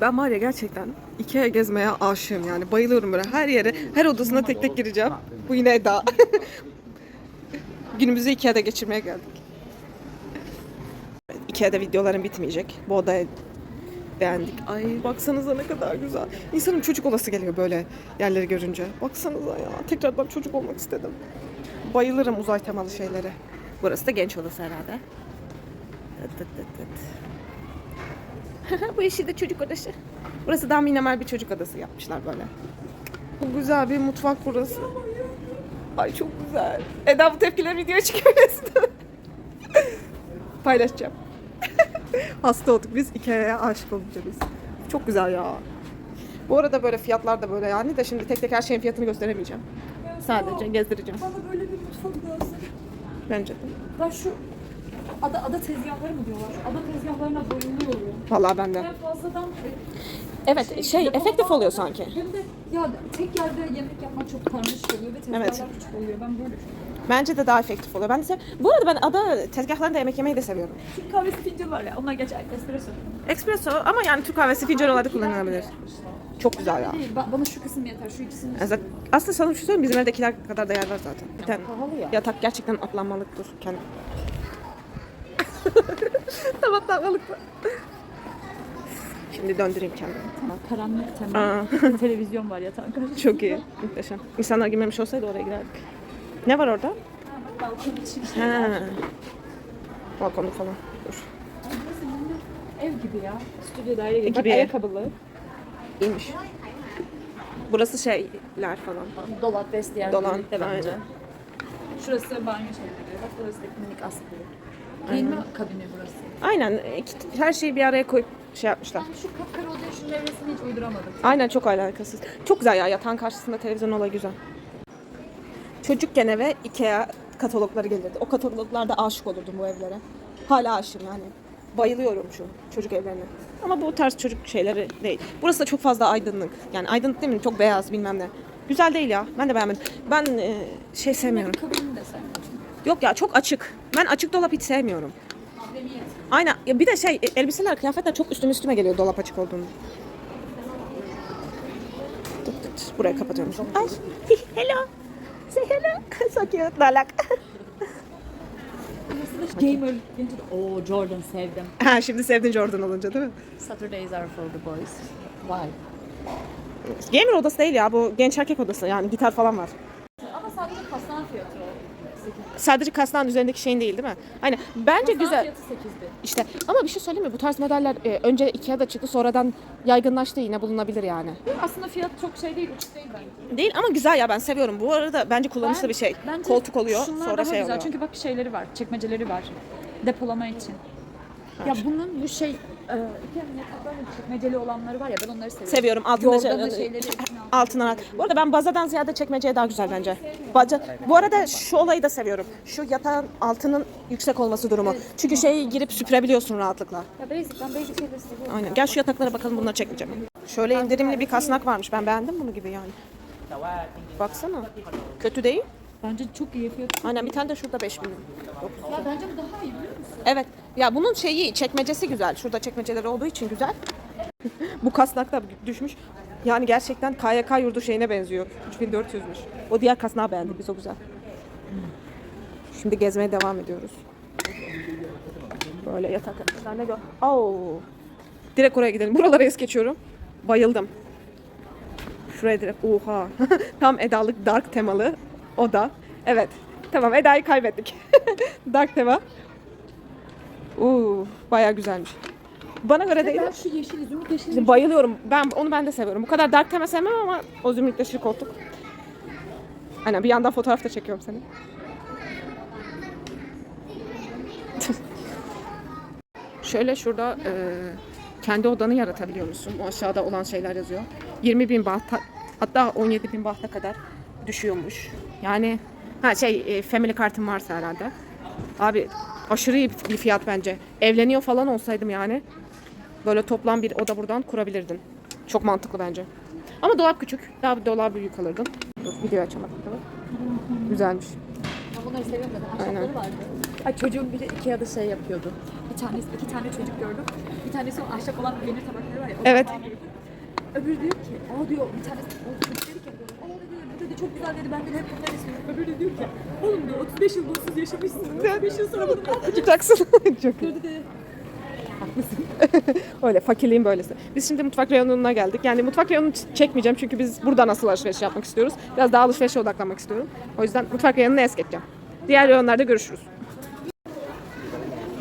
Ben var ya gerçekten Ikea gezmeye aşığım yani. Bayılıyorum böyle her yere, her odasına tek tek gireceğim. Bu yine Eda. Günümüzü Ikea'da geçirmeye geldik. Ikea'da videolarım bitmeyecek. Bu odayı beğendik. Ay baksanıza ne kadar güzel. İnsanın çocuk olası geliyor böyle yerleri görünce. Baksanıza ya. Tekrardan çocuk olmak istedim. Bayılırım uzay temalı şeylere. Burası da genç odası herhalde. Tıt tıt tıt. Bu yeşil de çocuk odası. Burası daha minimal bir çocuk odası yapmışlar böyle. Bu güzel bir mutfak burası. Ay çok güzel. Eda bu tepkileri videoya çıkıyorsun. Paylaşacağım. Hasta olduk biz Ikea'ya aşık olunca biz. Çok güzel ya. Bu arada böyle fiyatlar da böyle yani de şimdi tek tek her şeyin fiyatını gösteremeyeceğim. Sadece gezdireceğim. Bana böyle bir mutfak lazım. Bence de. Ben şu ada ada tezgahları mı diyorlar? Ada tezgahlarına bayılıyorum. Vallahi ben de. Ben fazladan Evet şey efektif oluyor sanki. hem de ya tek yerde yemek yapmak çok karmaşık oluyor ve tezgahlar Evet. küçük oluyor. Ben böyle. Bence de daha efektif oluyor. Ben de sev- Bu arada ben ada tezgahlarında yemek yemeyi de seviyorum. Türk kahvesi fincanı var ya. Onlar geçer. Espresso. Espresso ama yani Türk kahvesi fincan olarak kullanılabilir. Çok güzel ya. Değil. ba- Bana şu kısım yeter. Şu ikisini Yani zaten- Aslında sana bir şey söyleyeyim bizim evdekiler kadar da yer var zaten. Bir tane pahalı ya. yatak gerçekten atlanmalık dur. Kendi. Tam atlanmalık. Şimdi döndüreyim kendimi. Tamam. Karanlık Aa. tema. Televizyon var yatağın karşısında. Çok iyi. Muhteşem. İnsanlar girmemiş olsaydı oraya girerdik. Ne var orada? Balkon için şey. Ha. Balkonu falan. Dur. Ev gibi ya. Stüdyo daire gibi. Gibi. Bak ayakkabılı. İyiymiş. Burası şeyler falan. Dolap, vestiyer. Dolan, birlikte bence. aynen. Şurası banyo şeyleri. Bak burası da minik askılı. Giyinme kabini burası. Aynen. iki- Her şeyi bir araya koyup şey yapmışlar. Ben şu kapkara odaya şunun evresini hiç uyduramadım. Aynen çok alakasız. Çok güzel ya yatağın karşısında televizyon olayı güzel. Çocukken eve Ikea katalogları gelirdi. O kataloglarda aşık olurdum bu evlere. Hala aşığım yani. Bayılıyorum şu çocuk evlerine. Ama bu tarz çocuk şeyleri değil. Burası da çok fazla aydınlık. Yani aydınlık değil mi? Çok beyaz bilmem ne. Güzel değil ya. Ben de beğenmedim. Ben e, şey sevmiyorum. Kabini de sen. Yok ya çok açık. Ben açık dolap hiç sevmiyorum. Aynen. Ya bir de şey e, elbiseler, kıyafetler çok üstüme üstüme geliyor dolap açık olduğunda. Tık tık. Burayı kapatıyorum. Ay, hello. Say hello. so cute. Dalak. Gamer. Gelince de ooo Jordan sevdim. ha şimdi sevdin Jordan olunca değil mi? Saturdays are for the boys. Why? Gamer odası değil ya bu genç erkek odası yani gitar falan var. Ama sadece kastan fiyatı o. Sadece kasnağın üzerindeki şeyin değil değil mi? Aynen. Bence Kastan güzel. fiyatı 8 bin. İşte ama bir şey söyleyeyim mi? Bu tarz modeller e, önce Ikea'da çıktı sonradan yaygınlaştı yine bulunabilir yani. Aslında fiyat çok şey değil, uçuk değil bence. Değil ama güzel ya ben seviyorum. Bu arada bence kullanışlı bir şey. bence Koltuk oluyor şunlar sonra daha şey güzel. oluyor. Çünkü bak şeyleri var, çekmeceleri var. Depolama için. Ya bunun bu şey, e, iki yatakların çekmeceli olanları var ya ben onları seviyorum. Seviyorum. Altında Yorganı şey- şeyleri içine al. altına rahat. Bu arada ben bazadan ziyade çekmeceye daha güzel bence. Baca, bu arada şu olayı da seviyorum. Şu yatağın altının yüksek olması durumu. Çünkü şeyi girip süpürebiliyorsun rahatlıkla. Ya basic, ben basic şeyleri seviyorum. Aynen. Gel şu yataklara bakalım bunları çekmeyeceğim. Şöyle indirimli bir kasnak varmış. Ben beğendim bunu gibi yani. Baksana. Kötü değil. Bence çok iyi fiyat. Aynen bir tane de şurada 5000. Ya bence bu daha iyi biliyor musun? Evet. Ya bunun şeyi çekmecesi güzel. Şurada çekmeceleri olduğu için güzel. Bu kasnak da düşmüş. Yani gerçekten KYK yurdu şeyine benziyor. 3400'müş. O diğer kasnağı beğendik biz o güzel. Şimdi gezmeye devam ediyoruz. Böyle yatak ne gör. Oo. Direkt oraya gidelim. Buralara es geçiyorum. Bayıldım. Şuraya direkt. Oha. Tam Edalık dark temalı oda. Evet. Tamam Eda'yı kaybettik. dark tema. Oo, bayağı güzelmiş. Bana göre değil. Ben şu yeşil, zümrüt yeşil. Bayılıyorum. Ben onu ben de seviyorum. Bu kadar dark tema sevmem ama o zümrüt yeşil koltuk. Aynen bir yandan fotoğraf da çekiyorum seni. Şöyle şurada e, kendi odanı yaratabiliyor musun? O aşağıda olan şeyler yazıyor. 20 bin baht hatta 17 bin bahta kadar düşüyormuş. Yani ha şey e, family kartın varsa herhalde. Abi aşırı iyi bir fiyat bence. Evleniyor falan olsaydım yani Böyle toplam bir oda buradan kurabilirdin. Çok mantıklı bence. Ama dolap küçük. Daha bir dolap büyük alırdın. Dur video açamadım. Tamam. Güzelmiş. Ben bunları seviyorum zaten. Aynen. Ahşapları vardı. Ay çocuğum biri Ikea'da şey yapıyordu. Bir tanesi, iki tane çocuk gördüm. Bir tanesi o ahşap olan demir tabakları var ya. o Evet. tabağı vurup- Öbürü diyor ki, aa diyor bir tanesi o çocuk dedi ki, aa dedi, bu dedi çok güzel dedi, ben de hep bunları istiyorum. Öbürü de diyor ki, oğlum diyor 35 yıl bunsuz yaşamışsın. 35 yıl sonra bunu ne yapacaksın? Yapacaksın. Çok iyi. Dedi. Öyle fakirliğin böylesi. Biz şimdi mutfak reyonuna geldik. Yani mutfak reyonunu ç- çekmeyeceğim çünkü biz buradan asıl alışveriş yapmak istiyoruz. Biraz daha alışverişe odaklanmak istiyorum. O yüzden mutfak reyonunu es geçeceğim. Diğer reyonlarda görüşürüz.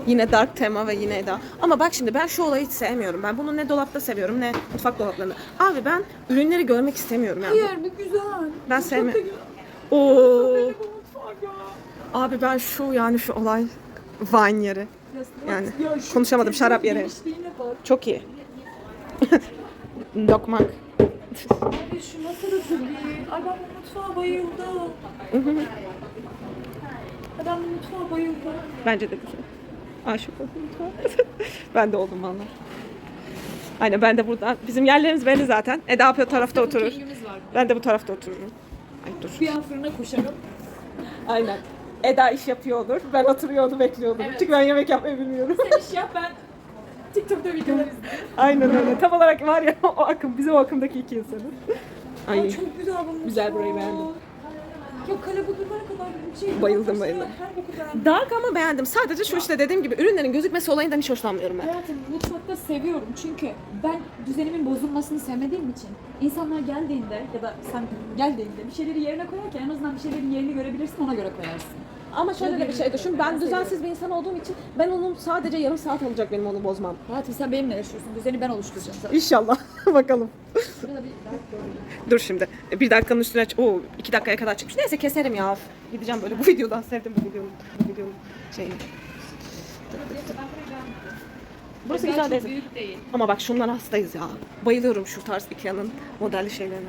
Yine dark tema ve yine Eda. Ama bak şimdi ben şu olayı hiç sevmiyorum. Ben bunu ne dolapta seviyorum ne mutfak dolaplarında. Abi ben ürünleri görmek istemiyorum yani. Hayır bu güzel. Ben sevmiyorum. Oo. Abi ben şu yani şu olay wine yeri. Yani konuşamadım şarap bak. Çok iyi. Lokmak. Abi şu masa da çok iyi. Ay ben bu mutfağa bayıldım. Ay ben bu mutfağa bayıldım. Bence de güzel. Aşık oldum. ben de oldum valla. Aynen ben de buradan. Bizim yerlerimiz belli zaten. Eda bu tarafta oturur. Ben de bu tarafta otururum. Ay dur. Bir an fırına koşarım. Aynen. Eda iş yapıyor olur. Ben oturuyor onu bekliyordum. Çünkü ben yemek yapmayı bilmiyorum. Sen iş yap ben TikTok'ta videolar izliyorum. Aynen öyle. Tam olarak var ya o akım. Bizim o akımdaki iki insanız. Ay Ay. çok güzel bu mutfak. Güzel, burayı beğendim. Ya kadar bir şey. Bayıldım, bayıldım. Dark ama beğendim. Sadece şu işte dediğim gibi ürünlerin gözükmesi olayından hiç hoşlanmıyorum ben. Hayatım mutfakta seviyorum çünkü ben düzenimin bozulmasını sevmediğim için insanlar geldiğinde ya da sen geldiğinde bir şeyleri yerine koyarken en azından bir şeylerin yerini görebilirsin ona göre koyarsın. Ama şöyle de bir şey düşün. Ben düzensiz bir insan olduğum için ben onun sadece yarım saat olacak benim onu bozmam. Hayatım sen benimle yaşıyorsun. Düzeni ben oluşturacağım. İnşallah. Bakalım. Bir Dur şimdi. Bir dakikanın üstüne... aç- Oo, iki dakikaya kadar çıkmış. Neyse keserim ya. Gideceğim böyle bu videodan. Sevdim bu videonun, bu videonun şeyini. Burası güzel değil. büyük değil. Ama bak şundan hastayız ya. Bayılıyorum şu tarz Ikea'nın modelli şeylerine.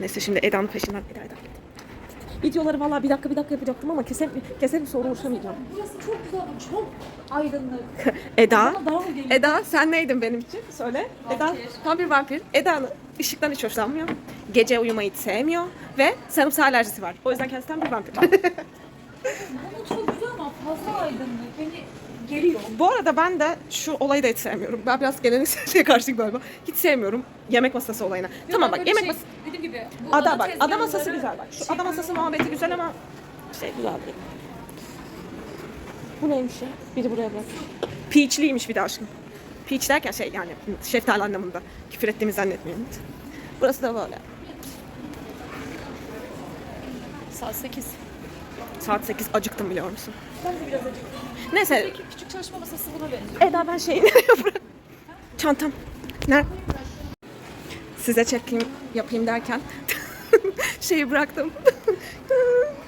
Neyse şimdi Eda'nın peşinden. Eda, Eda. Videoları vallahi bir dakika bir dakika yapacaktım ama keser, keserim sonra uğraşamayacağım. Burası çok güzel çok aydınlık. Eda, Bana daha mı geliyor? Eda sen neydin benim için? Söyle. Eda Vampir. tam bir vampir. Eda ışıktan hiç hoşlanmıyor. Gece uyumayı hiç sevmiyor ve sarımsağı alerjisi var. O yüzden kendisi tam bir vampir. Ama çok güzel ama fazla aydınlık. Beni geliyor. Bu arada ben de şu olayı da hiç sevmiyorum. Ben biraz gelenekselliğe karşıyım galiba. Hiç sevmiyorum yemek masası olayına. tamam bak yemek şey, masası. Dediğim gibi. Bu Ada bak. Ada masası güzel bak. Şu ada masası muhabbeti güzel ama şey güzel değil. Bu neymiş ya? Biri buraya bırak. Peach'liymiş bir de aşkım. Peach derken şey yani şeftali anlamında. Küfür ettiğimi zannetmeyin. Burası da böyle. Saat 8. Saat 8 acıktım biliyor musun? Ben de biraz acıktım. Neyse Peki küçük çalışma masası buna benziyor. Eda ben şeyi nereye bırak? Çantam. Nerede? Size çekeyim yapayım derken şeyi bıraktım.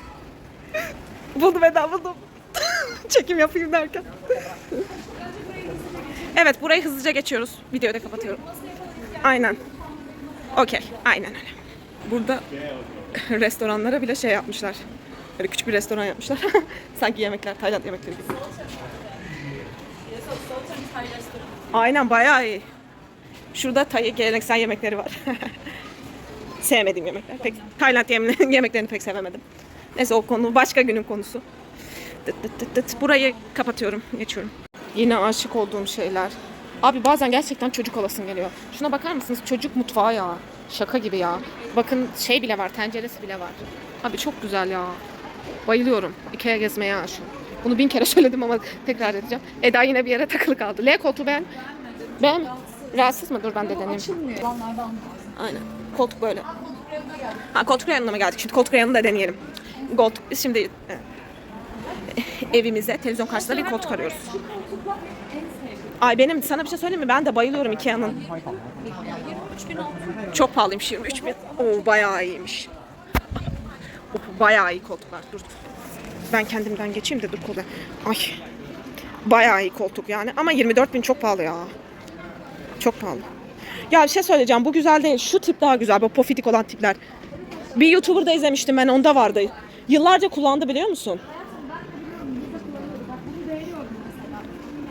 buldum Eda buldum. Çekim yapayım derken. evet burayı hızlıca geçiyoruz. Videoyu da kapatıyorum. Aynen. Okey. Aynen öyle. Burada restoranlara bile şey yapmışlar. Böyle küçük bir restoran yapmışlar. Sanki yemekler, Tayland yemekleri gibi. Aynen bayağı iyi. Şurada Tay geleneksel yemekleri var. Sevmediğim yemekler. Pek Tayland yem- yemeklerini pek sevemedim. Neyse o konu başka günün konusu. Tıt tıt tıt tıt. Burayı kapatıyorum. Geçiyorum. Yine aşık olduğum şeyler. Abi bazen gerçekten çocuk olasın geliyor. Şuna bakar mısınız? Çocuk mutfağı ya. Şaka gibi ya. Bakın şey bile var. Tenceresi bile var. Abi çok güzel ya. Bayılıyorum. Ikea gezmeye aşığım. Bunu bin kere söyledim ama tekrar edeceğim. Eda yine bir yere takılı kaldı. L koltuğu beğen. Ben rahatsız mı? Dur ben de deneyeyim. Aynen. Koltuk böyle. Ha koltuk reyonuna mı geldik? Şimdi koltuk reyonunu da deneyelim. Koltuk. Biz şimdi e, evimize televizyon karşısında bir koltuk arıyoruz. Ay benim sana bir şey söyleyeyim mi? Ben de bayılıyorum Ikea'nın. 23.600. Çok pahalıymış 23 bin. Oo bayağı iyiymiş. Bayağı iyi koltuklar. Dur. Ben kendimden geçeyim de dur kolda. Ay. Bayağı iyi koltuk yani. Ama 24 bin çok pahalı ya. Çok pahalı. Ya bir şey söyleyeceğim. Bu güzel değil. Şu tip daha güzel. Bu pofidik olan tipler. Bir YouTuber'da izlemiştim ben. Onda vardı. Yıllarca kullandı biliyor musun?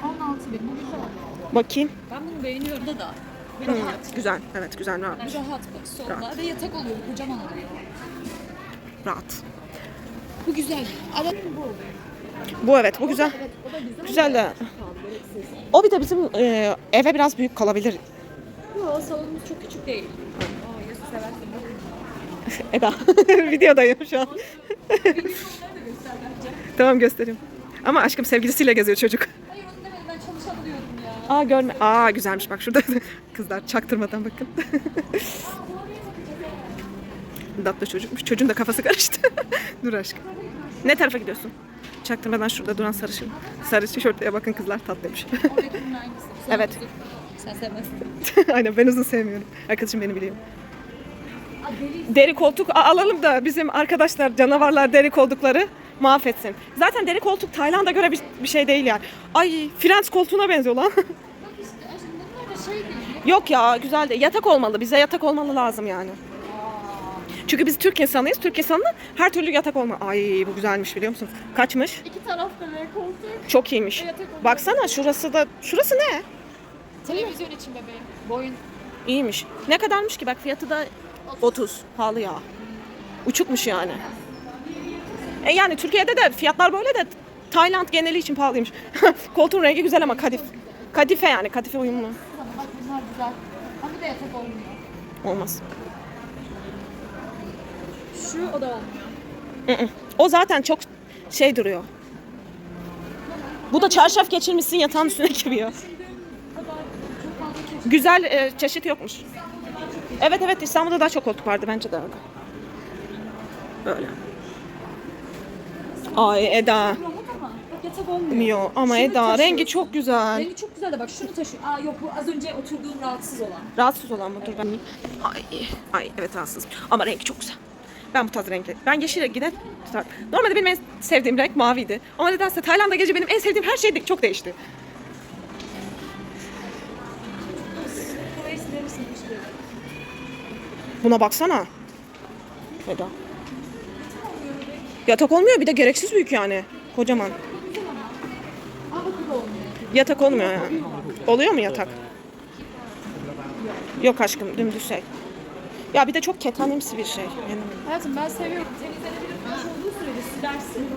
16 bin. Bu güzel. Bakayım. Ben bunu beğeniyorum da da. Hı, rahat. güzel. Evet güzel. Rahat. Rahat solda ve yatak oluyor. Kocaman oluyor. Rahat. Bu güzel. Ama bu. Bu evet bu güzel. Güzel. De. O bir de bizim e, eve biraz büyük kalabilir. Yo salonumuz çok küçük değil. Aa Yusuf seversin. Eda videodayım şu an. Tamam göstereyim. Ama aşkım sevgilisiyle geziyor çocuk. Hayır onu demedim ben çalışan diyorum ya. Aa görme. Aa güzelmiş bak şurada. Kızlar çaktırmadan bakın. Tatlı çocukmuş. Çocuğun da kafası karıştı. Dur aşkım. Ne tarafa gidiyorsun? Çaktırmadan şurada duran sarışın. Sarı tişörtlüye bakın kızlar tatlıymış. Evet. Sen sevmezsin. Aynen ben uzun sevmiyorum. Arkadaşım beni biliyor. Deri koltuk alalım da bizim arkadaşlar canavarlar deri koldukları mahvetsin. Zaten deri koltuk Tayland'a göre bir, bir şey değil yani. Ay Frans koltuğuna benziyor lan. Şey. Yok ya güzel değil. Yatak olmalı. Bize yatak olmalı lazım yani. Çünkü biz Türk insanıyız. Türk insanı her türlü yatak olmalı. Ay bu güzelmiş biliyor musun? Kaçmış? İki tarafta ve koltuk. Çok iyiymiş. Yatak olmalı. Baksana şurası da şurası ne? Televizyon için bebeğim. Boyun. İyiymiş. Ne kadarmış ki? Bak fiyatı da 30. Pahalı ya. Uçukmuş yani. E yani Türkiye'de de fiyatlar böyle de Tayland geneli için pahalıymış. Koltuğun rengi güzel ama kadif. Kadife yani kadife uyumlu. Bak bunlar güzel. Ama bir de yatak olmuyor. Olmaz. Şu o da olmuyor. Hı hı. O zaten çok şey duruyor. Bu da çarşaf geçirmişsin yatağın üstüne fazla çeşit. Güzel e, çeşit yokmuş. Evet evet İstanbul'da daha çok koltuk vardı bence de öyle. Böyle. Ay Eda. Yatak olmuyor. Ama Şunu Eda taşıyor. rengi çok güzel. Rengi çok güzel de bak şunu taşıyor. Aa yok bu az önce oturduğum rahatsız olan. Rahatsız olan mı? Dur ben. Ay, ay evet rahatsız. Ama rengi çok güzel. Ben bu tarz renkli. Ben yeşile gider tutar. Normalde benim en sevdiğim renk maviydi. Ama nedense Tayland'a gece benim en sevdiğim her şey de- çok değişti. Buna baksana. Eda. Yatak olmuyor bir de gereksiz büyük yani. Kocaman. Yatak olmuyor yani. Oluyor mu yatak? Yok aşkım dümdüz şey. Ya bir de çok ketanimsi bir şey. Yani Hayatım ben seviyorum. Temizlenebilir kumaş olduğu sürece silersin.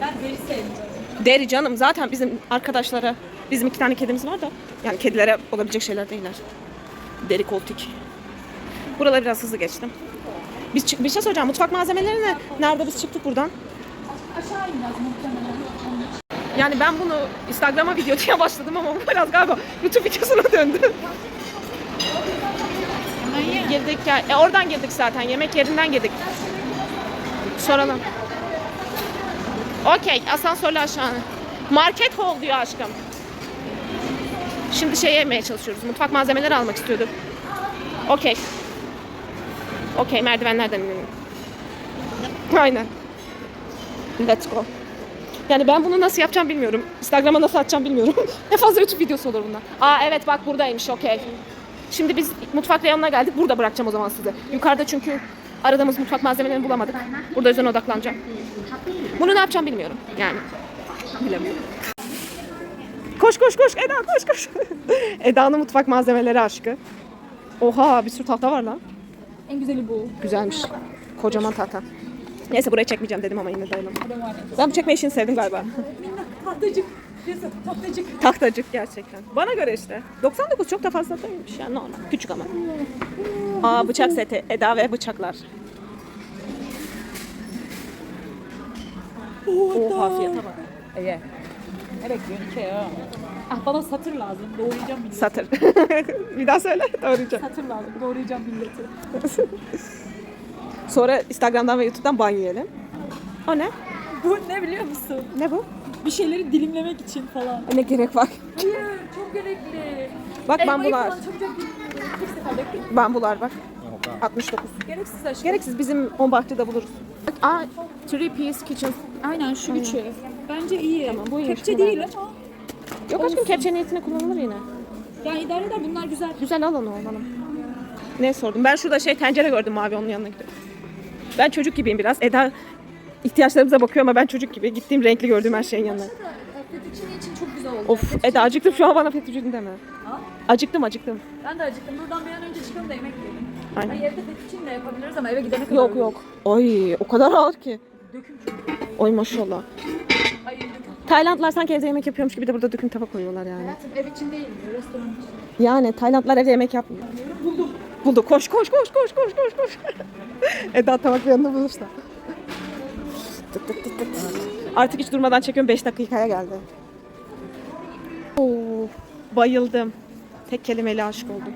Ben deri sevmiyorum. Deri canım zaten bizim arkadaşlara bizim iki tane kedimiz var da yani kedilere olabilecek şeyler değiller. Deri koltuk. Buraları biraz hızlı geçtim. Biz çık- bir şey soracağım. Mutfak malzemeleri ne? Nerede biz çıktık buradan? Aşağı ineceğiz muhtemelen. Yani ben bunu Instagram'a video diye başladım ama bu biraz galiba YouTube videosuna döndü. girdik ya. E oradan girdik zaten. Yemek yerinden girdik. Soralım. Okey. Asansörle aşağı. Market hall diyor aşkım. Şimdi şey yemeye çalışıyoruz. Mutfak malzemeleri almak istiyorduk. Okey. Okey merdivenlerden inelim. Aynen. Let's go. Yani ben bunu nasıl yapacağım bilmiyorum. Instagram'a nasıl atacağım bilmiyorum. ne fazla YouTube videosu olur bundan. Aa evet bak buradaymış okey. Şimdi biz mutfak reyonuna geldik. Burada bırakacağım o zaman size. Yukarıda çünkü aradığımız mutfak malzemelerini bulamadık. Burada üzerine odaklanacağım. Bunu ne yapacağım bilmiyorum. Yani bilemiyorum. Koş koş koş Eda koş koş. Eda'nın mutfak malzemeleri aşkı. Oha bir sürü tahta var lan. En güzeli bu. Güzelmiş. Kocaman tahta. Neyse buraya çekmeyeceğim dedim ama yine dayanamadım. Ben bu çekme işini sevdim galiba. Minnak tahtacık. Neyse tahtacık. Tahtacık gerçekten. Bana göre işte. 99 çok da fazla değilmiş yani normal. Küçük ama. Aa bıçak seti. Eda ve bıçaklar. Oha fiyata bak. Evet. Ne bekliyorsun ki ya? Ah bana satır lazım. Doğrayacağım milleti. Satır. bir daha söyle. Doğrayacağım. Satır lazım. Doğrayacağım milleti. Sonra Instagram'dan ve YouTube'dan ban yiyelim. O ne? Bu ne biliyor musun? Ne bu? Bir şeyleri dilimlemek için falan. Ne gerek var? Hayır, çok gerekli. Bak Elmayı bambular. falan çabucak dilimliyorum. Tek seferde yapayım. Bambular bak. 69. Gereksiz aşkım. Gereksiz bizim on bahçede buluruz. Bak, aa, three piece kitchen. Aynen şu üçü. Bence iyi. Tamam, bu iyiymiş, Kepçe bu değil bence. ama. Yok aşkım kepçe niyetine kullanılır yine. Yani idare eder bunlar güzel. Güzel al onu oğlum. Ne sordum? Ben şurada şey tencere gördüm mavi onun yanına gidiyorum. Ben çocuk gibiyim biraz. Eda ihtiyaçlarımıza bakıyor ama ben çocuk gibi. Gittiğim renkli gördüğüm her şeyin yanına. Fettuccine için çok güzel oldu. Of Eda acıktım şu an bana fettuccine deme. Ha? Acıktım acıktım. Ben de acıktım. Buradan bir an önce çıkalım da yemek yiyelim. Aynen. Ay evde fettuccine de yapabiliriz ama eve gidene kadar. Yok yok. Ay o kadar ağır ki. Döküm çünkü. Oy maşallah. Ay döküm Taylandlar sanki evde yemek yapıyormuş gibi de burada döküm tabak koyuyorlar yani. Hayatım ev için değil? Restoran için. Yani Taylandlar evde yemek yapmıyor. Buldum. Buldu. Koş koş koş koş koş koş koş. Eda tabak yanında bulursa. Tık tık tık tık. Artık hiç durmadan çekiyorum 5 dakikaya geldi. Oo, bayıldım. Tek kelimeyle aşık oldum.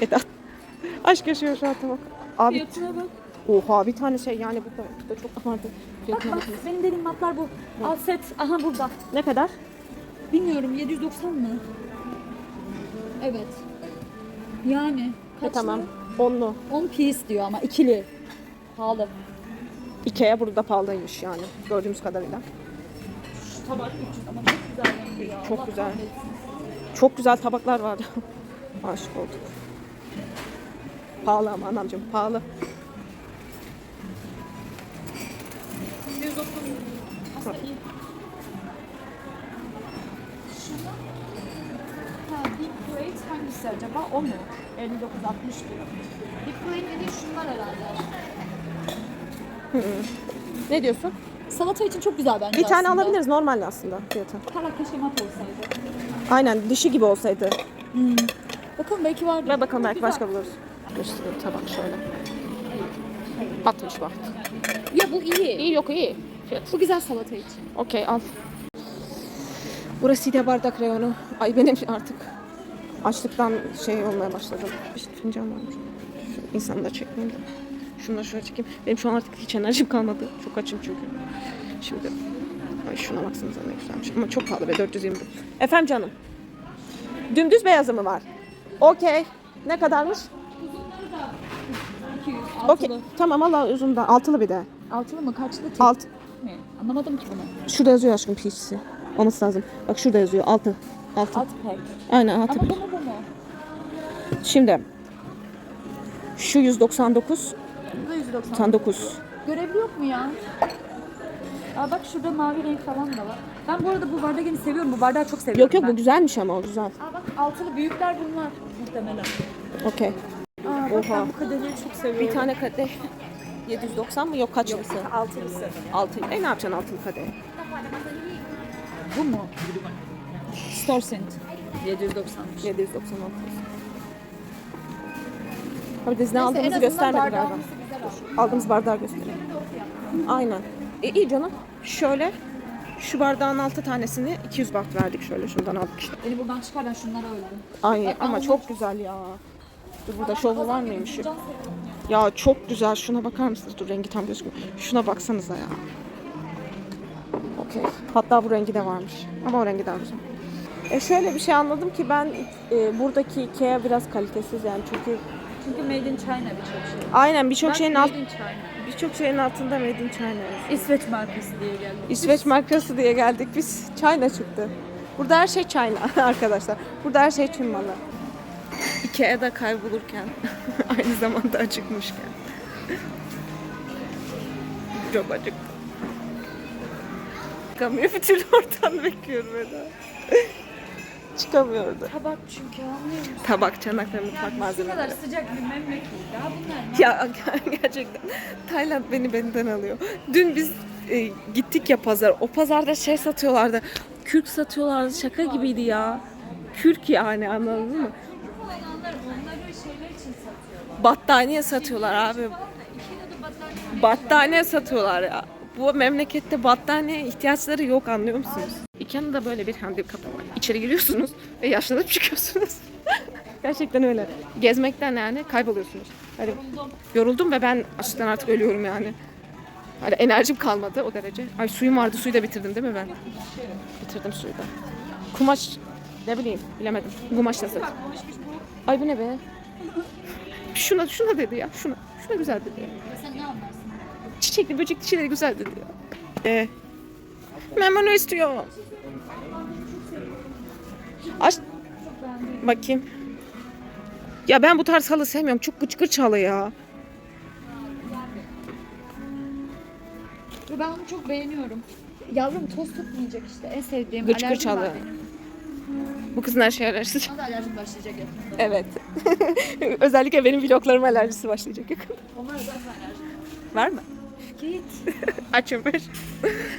Eda aşk yaşıyor şu an tabak. Abi Fiyatına bak. oha bir tane şey yani burada, burada çok vardı. Bak Fiyatına bak bakın. benim dediğim matlar bu. Al set. Aha burada. Ne kadar? Bilmiyorum 790 mı? Evet. Yani E, tamam. Onlu. 10 piece diyor ama ikili. Pahalı. Ikea burada pahalıymış yani gördüğümüz kadarıyla. Şu tabak 300 ama çok güzel rengi ya. Çok Allah güzel. Çok güzel tabaklar vardı. Aşık olduk. Pahalı ama anamcığım pahalı. 130 aslında iyi. Şunu ha, deep plate hangisi acaba? O mu? 59-60 diyor. Deep plate dediği şunlar herhalde. Ne diyorsun? Salata için çok güzel bence Bir tane aslında. alabiliriz normal aslında fiyatı. Hala keşke mat olsaydı. Aynen dışı gibi olsaydı. Bakalım belki vardır. Ve bakalım belki Güzel. başka buluruz. Göstereyim tabak şöyle. 60 baht. Ya bu iyi. İyi yok iyi. Fiyat. Bu güzel salata için. Okey al. Burası da bardak reyonu. Ay benim artık açlıktan şey olmaya başladım. İşte fincan varmış. Şu insanı da çekmeyeyim de. Da şöyle çekeyim. Benim şu an artık hiç enerjim kalmadı. Çok açım çünkü. Şimdi ay şuna baksanıza ne güzelmiş. Ama çok pahalı be 420 Efendim canım. Dümdüz beyazı mı var? Okey. Ne kadarmış? 200. Okey. Tamam al uzundan. Altılı bir de. Altılı mı? Kaçlı? Tek Alt. mi? Anlamadım ki bunu. Şurada yazıyor aşkım PC'si. Olması lazım. Bak şurada yazıyor. Altı. Altı. Alt pack. Aynen altı. Ama bu mu bu mu? Şimdi şu 199 Bu da 190. 99. Görevli yok mu ya? Aa bak şurada mavi renk falan da var. Ben bu arada bu bardakini seviyorum. Bu bardağı çok seviyorum Yok yok ben. bu güzelmiş ama o güzel. Aa bak altılı büyükler bunlar muhtemelen. Okey. Aa bak Oha. ben bu kadarıyı çok seviyorum. Bir tane kadeh 790 mı? Yok kaçlısı? altılısı. Altı. E ne yapacaksın altılı kadeh? Bu mu? Store Cent. 790. 796. Abi biz ne aldığımızı göstermedi galiba. Aldığımız bardağı gösterelim. Aynen. E iyi canım. Şöyle şu bardağın altı tanesini 200 baht verdik şöyle şundan aldık işte. Beni buradan çıkardan şunlara öldüm. Ay ama çok güzel ya. Dur burada şovu var mıymış? Ya çok güzel. Şuna bakar mısınız? Dur rengi tam gözükmüyor. Şuna baksanıza ya. Okey. Hatta bu rengi de varmış. Ama o rengi daha güzel. E şöyle bir şey anladım ki ben e, buradaki Ikea biraz kalitesiz yani çünkü Çünkü Made in China birçok şey. aynen birçok şeyin alt Made in China. birçok şeyin altında Made in China. yazıyor. İsveç markası diye geldi. İsveç markası diye geldik biz. China çıktı. Burada her şey China arkadaşlar. Burada her şey Çin malı. Ikea'da kaybolurken aynı zamanda acıkmışken. Çok acıktım. Çıkamıyor bir türlü oradan bekliyorum Eda. Çıkamıyordu. Tabak çünkü anlıyor musun? Tabak, çanak ve mutfak Bu kadar malzemeleri. sıcak bir memleket. Daha bunlar? Ya gerçekten Tayland beni benden alıyor. Dün biz e, gittik ya pazar. O pazarda şey satıyorlardı. Kürk satıyorlardı. Şaka gibiydi ya. Kürk yani anladın mı? Onlar onları şeyler için satıyorlar. Battaniye satıyorlar abi. Battaniye satıyorlar ya. Bu memlekette battaniye ihtiyaçları yok anlıyor musunuz? İKEA'nın böyle bir handikapı var. İçeri giriyorsunuz ve yaşlanıp çıkıyorsunuz. Gerçekten öyle. Gezmekten yani kayboluyorsunuz. Hani yoruldum ve ben açlıktan artık ölüyorum yani. Hani enerjim kalmadı o derece. Ay suyum vardı suyu da bitirdim değil mi ben? Bitirdim suyu da. Kumaş ne bileyim bilemedim. Kumaş satıyor. Ay bu ne be? Şuna şuna dedi ya. Şuna. Şuna güzel dedi ya. Sen ne anlarsın? Çiçekli böcekli şeyleri güzel dedi ya. Ee, ben bunu istiyorum. Aç. Bakayım. Ya ben bu tarz halı sevmiyorum. Çok gıç gıç halı ya. Ben onu çok beğeniyorum. Yavrum toz tutmayacak işte. En sevdiğim Gıç alerjim halı. var. Bu kızın her şey alerjisi. Bana da alerjim başlayacak yakında. Evet. Özellikle benim vloglarıma alerjisi başlayacak yakında. Onlar zaten alerjim. Var mı? git. Açım ver.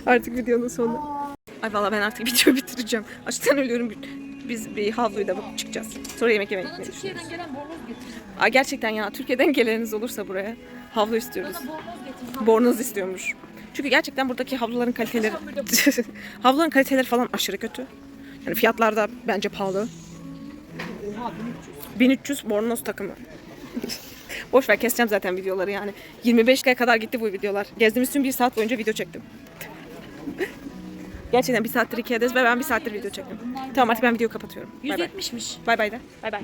artık videonun sonu. Ay valla ben artık videoyu bitireceğim. Açlıktan ölüyorum. Biz bir havluyla bakıp çıkacağız. Sonra yemek yemeye Bana gitmeyi düşünüyoruz. Türkiye'den gelen bornoz getir. Aa, gerçekten ya Türkiye'den geleniniz olursa buraya havlu istiyoruz. Bana bornoz getir. Bornoz istiyormuş. Çünkü gerçekten buradaki havluların kaliteleri havluların kaliteleri falan aşırı kötü. Yani fiyatlar da bence pahalı. Oha 1300. 1300 bornoz takımı. Boş ver keseceğim zaten videoları yani. 25 dakika kadar gitti bu videolar. Gezdiğimiz tüm bir saat boyunca video çektim. Gerçekten bir saattir Ikea'dayız ve ben bir saattir video çektim. Tamam artık ben videoyu kapatıyorum. Bay bay. 170'miş. Bay bay de. Bay bay.